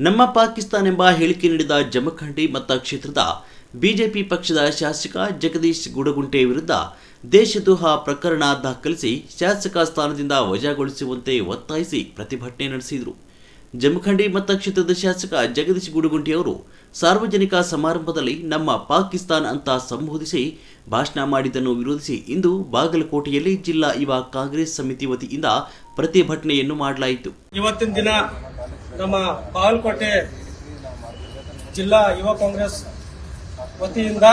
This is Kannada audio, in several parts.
ನಮ್ಮ ಪಾಕಿಸ್ತಾನ ಎಂಬ ಹೇಳಿಕೆ ನೀಡಿದ ಜಮಖಂಡಿ ಮತಕ್ಷೇತ್ರದ ಬಿಜೆಪಿ ಪಕ್ಷದ ಶಾಸಕ ಜಗದೀಶ್ ಗುಡಗುಂಟೆ ವಿರುದ್ಧ ದೇಶದ್ರೋಹ ಪ್ರಕರಣ ದಾಖಲಿಸಿ ಶಾಸಕ ಸ್ಥಾನದಿಂದ ವಜಾಗೊಳಿಸುವಂತೆ ಒತ್ತಾಯಿಸಿ ಪ್ರತಿಭಟನೆ ನಡೆಸಿದರು. ಜಮಖಂಡಿ ಮತಕ್ಷೇತ್ರದ ಶಾಸಕ ಜಗದೀಶ್ ಗುಡಗುಂಟೆ ಅವರು ಸಾರ್ವಜನಿಕ ಸಮಾರಂಭದಲ್ಲಿ ನಮ್ಮ ಪಾಕಿಸ್ತಾನ ಅಂತ ಸಂಬೋಧಿಸಿ ಭಾಷಣ ಮಾಡಿದ್ದನ್ನು ವಿರೋಧಿಸಿ ಇಂದು ಬಾಗಲಕೋಟೆಯಲ್ಲಿ ಜಿಲ್ಲಾ ಯುವ ಕಾಂಗ್ರೆಸ್ ಸಮಿತಿ ವತಿಯಿಂದ ಪ್ರತಿಭಟನೆಯನ್ನು ಮಾಡಲಾಯಿತು. ಇವತ್ತಿನ ದಿನ ನಮ್ಮ ಬಾಗಲಕೋಟೆ ಜಿಲ್ಲಾ ಯುವ ಕಾಂಗ್ರೆಸ್ ವತಿಯಿಂದ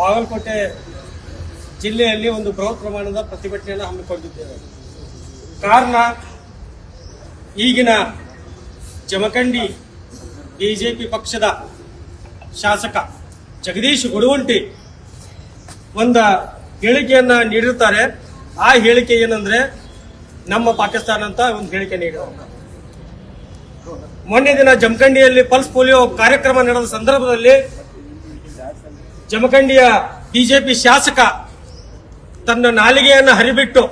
ಬಾಗಲಕೋಟೆ ಜಿಲ್ಲೆಯಲ್ಲಿ ಒಂದು ಬೃಹತ್ ಪ್ರಮಾಣದ ಪ್ರತಿಭಟನೆಯನ್ನು ಹಮ್ಮಿಕೊಂಡಿದ್ದೇವೆ. ಕಾರಣ, ಈಗಿನ ಜಮಖಂಡಿ ಬಿಜೆಪಿ ಪಕ್ಷದ ಶಾಸಕ ಜಗದೀಶ್ ಗುಡುವಂಟಿ ಒಂದು ಹೇಳಿಕೆಯನ್ನು ನೀಡಿರ್ತಾರೆ. ಆ ಹೇಳಿಕೆ ಏನಂದ್ರೆ, ನಮ್ಮ ಪಾಕಿಸ್ತಾನ ಅಂತ ಒಂದು ಹೇಳಿಕೆ ನೀಡಿದ್ದಾರೆ ಮೊನ್ನೆ ದಿನ ಜಮಖಂಡಿಯಲ್ಲಿ ಪಲ್ಸ್ ಪೋಲಿಯೋ ಕಾರ್ಯಕ್ರಮ ನಡೆದ ಸಂದರ್ಭದಲ್ಲಿ ಜಮಖಂಡಿಯ ಬಿಜೆಪಿ ಶಾಸಕ ತನ್ನ ನಾಲಿಗೆಯನ್ನ ಹರಿಬಿಟ್ಟು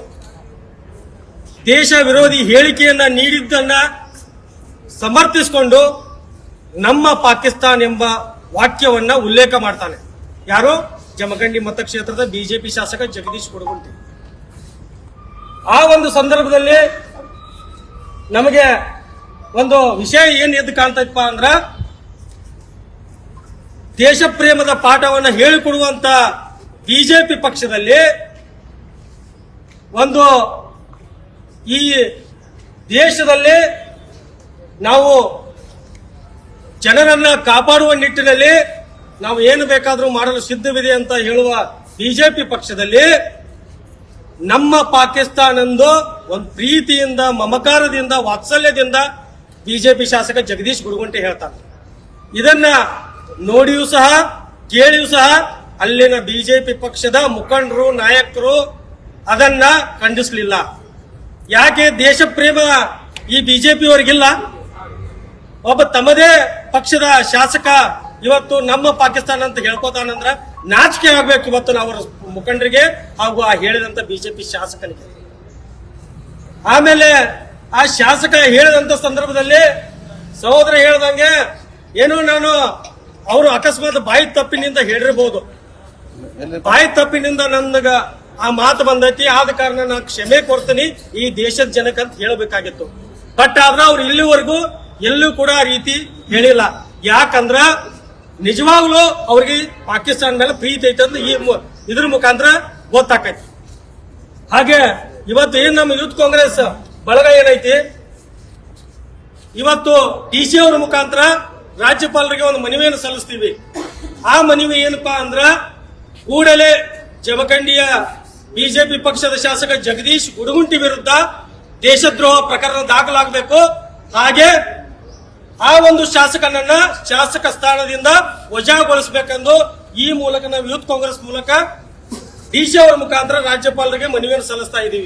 ದೇಶ ವಿರೋಧಿ ಹೇಳಿಕೆಯನ್ನ ನೀಡಿದ್ದನ್ನ ಸಮರ್ಥಿಸಿಕೊಂಡು ನಮ್ಮ ಪಾಕಿಸ್ತಾನ್ ಎಂಬ ವಾಕ್ಯವನ್ನ ಉಲ್ಲೇಖ ಮಾಡ್ತಾನೆ. ಯಾರು? ಜಮಖಂಡಿ ಮತಕ್ಷೇತ್ರದ ಬಿಜೆಪಿ ಶಾಸಕ ಜಗದೀಶ್ ಕೊಡಗುಂಟಿ. ಆ ಒಂದು ಸಂದರ್ಭದಲ್ಲಿ ನಮಗೆ ಒಂದು ವಿಷಯ ಏನ್ ಎದ್ದು ಕಾಣ್ತೈತಪ್ಪ ಅಂದ್ರ ದೇಶ ಪ್ರೇಮದ ಪಾಠವನ್ನು ಹೇಳಿಕೊಡುವಂತ ಬಿಜೆಪಿ ಪಕ್ಷದಲ್ಲಿ ಒಂದು ಈ ದೇಶದಲ್ಲಿ ನಾವು ಜನರನ್ನ ಕಾಪಾಡುವ ನಿಟ್ಟಿನಲ್ಲಿ ನಾವು ಏನು ಬೇಕಾದರೂ ಮಾಡಲು ಸಿದ್ಧವಿದೆ ಅಂತ ಹೇಳುವ ಬಿಜೆಪಿ ಪಕ್ಷದಲ್ಲಿ ನಮ್ಮ ಪಾಕಿಸ್ತಾನಂದು ಒಂದು ಪ್ರೀತಿಯಿಂದ ಮಮಕಾರದಿಂದ ವಾತ್ಸಲ್ಯದಿಂದ ಬಿಜೆಪಿ ಶಾಸಕ ಜಗದೀಶ್ ಗುರುಗುಂಟೆ ಹೇಳ್ತಾರೆ ಇದನ್ನ ನೋಡಿಯೂ ಸಹ, ಕೇಳಿಯೂ ಸಹ ಅಲ್ಲಿನ ಬಿಜೆಪಿ ಪಕ್ಷದ ಮುಖಂಡರು, ನಾಯಕರು ಅದನ್ನ ಖಂಡಿಸಲಿಲ್ಲ. ಯಾಕೆ ದೇಶ ಪ್ರೇಮ ಈ ಬಿಜೆಪಿ ಅವರಿಗಿಲ್ಲ ಒಬ್ಬ ತಮ್ಮದೇ ಪಕ್ಷದ ಶಾಸಕ ಇವತ್ತು ನಮ್ಮ ಪಾಕಿಸ್ತಾನ ಅಂತ ಹೇಳ್ಕೋತಾನಂದ್ರ ನಾಚಿಕೆ ಆಗ್ಬೇಕು ಇವತ್ತು ನಾವು ಅವರ ಮುಖಂಡರಿಗೆ ಹಾಗೂ ಆ ಹೇಳಿದಂತ ಬಿಜೆಪಿ ಶಾಸಕನಿಗೆ. ಆಮೇಲೆ ಆ ಶಾಸಕ ಹೇಳಿದಂತ ಸಂದರ್ಭದಲ್ಲಿ ಸಹೋದರ ಹೇಳ್ದಂಗೆ ಏನು ನಾನು ಅವರು ಅಕಸ್ಮಾತ್ ಬಾಯಿ ತಪ್ಪಿನಿಂದ ಹೇಳಿರ್ಬೋದು. ಬಾಯಿ ತಪ್ಪಿನಿಂದ ನನ್ಗ ಆ ಮಾತು ಬಂದೈತಿ ಆದ ಕಾರಣ ನಾನು ಕ್ಷಮೆ ಕೊಡ್ತೀನಿ ಈ ದೇಶದ ಜನಕ್ಕಂತ ಅಂತ ಹೇಳಬೇಕಾಗಿತ್ತು. ಬಟ್ ಆದ್ರೆ ಅವ್ರು ಇಲ್ಲಿವರೆಗೂ ಎಲ್ಲೂ ಕೂಡ ಆ ರೀತಿ ಹೇಳಿಲ್ಲ. ಯಾಕಂದ್ರ ನಿಜವಾಗ್ಲೂ ಅವ್ರಿಗೆ ಪಾಕಿಸ್ತಾನ ಮೇಲೆ ಪ್ರೀತಿ ಐತೆ ಅಂತ ಈ ಇದ್ರ ಮುಖಾಂತರ ಗೊತ್ತಾಕೈತಿ. ಹಾಗೆ ಇವತ್ತು ಏನ್ ನಮ್ಮ ಯೂತ್ ಕಾಂಗ್ರೆಸ್ ಬಳಗ ಏನೈತಿ? ಇವತ್ತು ಡಿ ಸಿ ಅವರ ಮುಖಾಂತರ ರಾಜ್ಯಪಾಲರಿಗೆ ಒಂದು ಮನವಿಯನ್ನು ಸಲ್ಲಿಸ್ತೀವಿ. ಆ ಮನವಿ ಏನಪ್ಪಾ ಅಂದ್ರ ಕೂಡಲೇ ಜಮಖಂಡಿಯ ಬಿಜೆಪಿ ಪಕ್ಷದ ಶಾಸಕ ಜಗದೀಶ್ ಗುಡುಗುಂಟಿ ವಿರುದ್ಧ ದೇಶದ್ರೋಹ ಪ್ರಕರಣ ದಾಖಲಾಗಬೇಕು. ಹಾಗೆ ಆ ಒಂದು ಶಾಸಕನನ್ನ ಶಾಸಕ ಸ್ಥಾನದಿಂದ ವಜಾಗೊಳಿಸಬೇಕೆಂದು ಈ ಮೂಲಕ ನಾವು ಯೂತ್ ಕಾಂಗ್ರೆಸ್ ಮೂಲಕ ಡಿಸಿ ಅವರ ಮುಖಾಂತರ ರಾಜ್ಯಪಾಲರಿಗೆ ಮನವಿಯನ್ನು ಸಲ್ಲಿಸ್ತಾ ಇದ್ದೀವಿ.